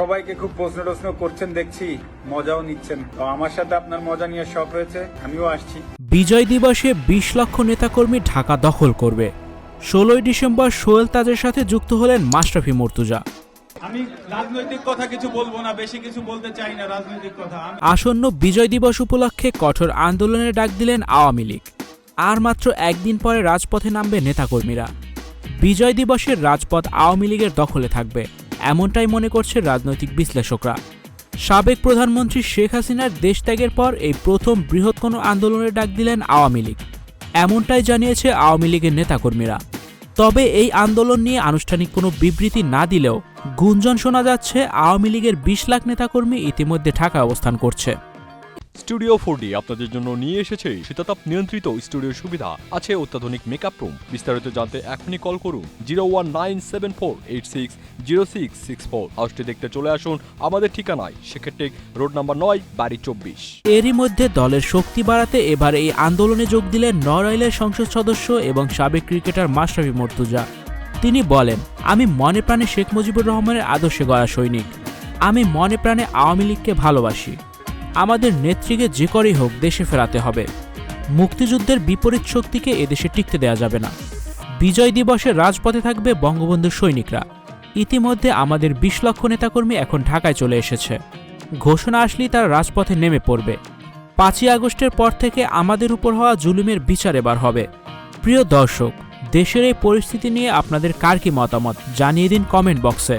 সবাইকে খুব প্রশ্ন টশ্ন করছেন দেখছি মজাও নিচ্ছেন। তো আমার সাথে আপনার মজা নিয়ে শখ হয়েছে আমিও আসছি। বিজয় দিবসে বিশ লক্ষ নেতাকর্মী ঢাকা দখল করবে। ষোলোই ডিসেম্বর সোহেল তাজের সাথে যুক্ত হলেন মাশরাফি মর্তুজা। আমি রাজনৈতিক কথা কিছু বলব না বেশি কিছু বলতে চাই না রাজনৈতিক কথা। আসন্ন বিজয় দিবস উপলক্ষে কঠোর আন্দোলনের ডাক দিলেন আওয়ামী লীগ। আর মাত্র একদিন পরে রাজপথে নামবে নেতাকর্মীরা। বিজয় দিবসের রাজপথ আওয়ামী লীগের দখলে থাকবে। এমনটাই মনে করছে রাজনৈতিক বিশ্লেষকরা। সাবেক প্রধানমন্ত্রী শেখ হাসিনার দেশ ত্যাগের পর এই প্রথম বৃহৎ কোনো আন্দোলনের ডাক দিলেন আওয়ামী লীগ। এমনটাই জানিয়েছে আওয়ামী লীগের নেতাকর্মীরা। তবে এই আন্দোলন নিয়ে আনুষ্ঠানিক কোনো বিবৃতি না দিলেও গুঞ্জন শোনা যাচ্ছে আওয়ামী লীগের বিশ লাখ নেতাকর্মী ইতিমধ্যে ঢাকা অবস্থান করছে। স্টুডিও ফোর আপনাদের জন্য নিয়ে এসেছে শীতাতাপ নিয়ন্ত্রিত স্টুডিও সুবিধা। আছে অত্যাধুনিক মেকআপ রুম বিস্তারিত জানতে এখনই কল করুন zero one nine seven four eight six zero six six four হাউসটি দেখতে চলে আসুন আমাদের ঠিকানায়। সেক্ষেত্রে রোড নাম্বার নয়, বাড়ি চব্বিশ। এরই মধ্যে দলের শক্তি বাড়াতে এবার এই আন্দোলনে যোগ দিলেন নড়াইলের সংসদ সদস্য এবং সাবেক ক্রিকেটার মাশরাফি মর্তুজা। তিনি বলেন, আমি মনে প্রাণে শেখ মুজিবুর রহমানের আদর্শে গড়া সৈনিক। আমি মনে প্রাণে আওয়ামী লীগকে ভালোবাসি। আমাদের নেত্রীকে যে করেই হোক দেশে ফেরাতে হবে। মুক্তিযুদ্ধের বিপরীত শক্তিকে এদেশে টিকতে দেয়া যাবে না। বিজয় দিবসে রাজপথে থাকবে বঙ্গবন্ধুর সৈনিকরা। ইতিমধ্যে আমাদের বিশ লক্ষ নেতাকর্মী এখন ঢাকায় চলে এসেছে। ঘোষণা আসলেই তারা রাজপথে নেমে পড়বে। পাঁচই আগস্টের পর থেকে আমাদের উপর হওয়া জুলুমের বিচার এবার হবে। প্রিয় দর্শক, দেশের এই পরিস্থিতি নিয়ে আপনাদের কার কি মতামত জানিয়ে দিন কমেন্ট বক্সে।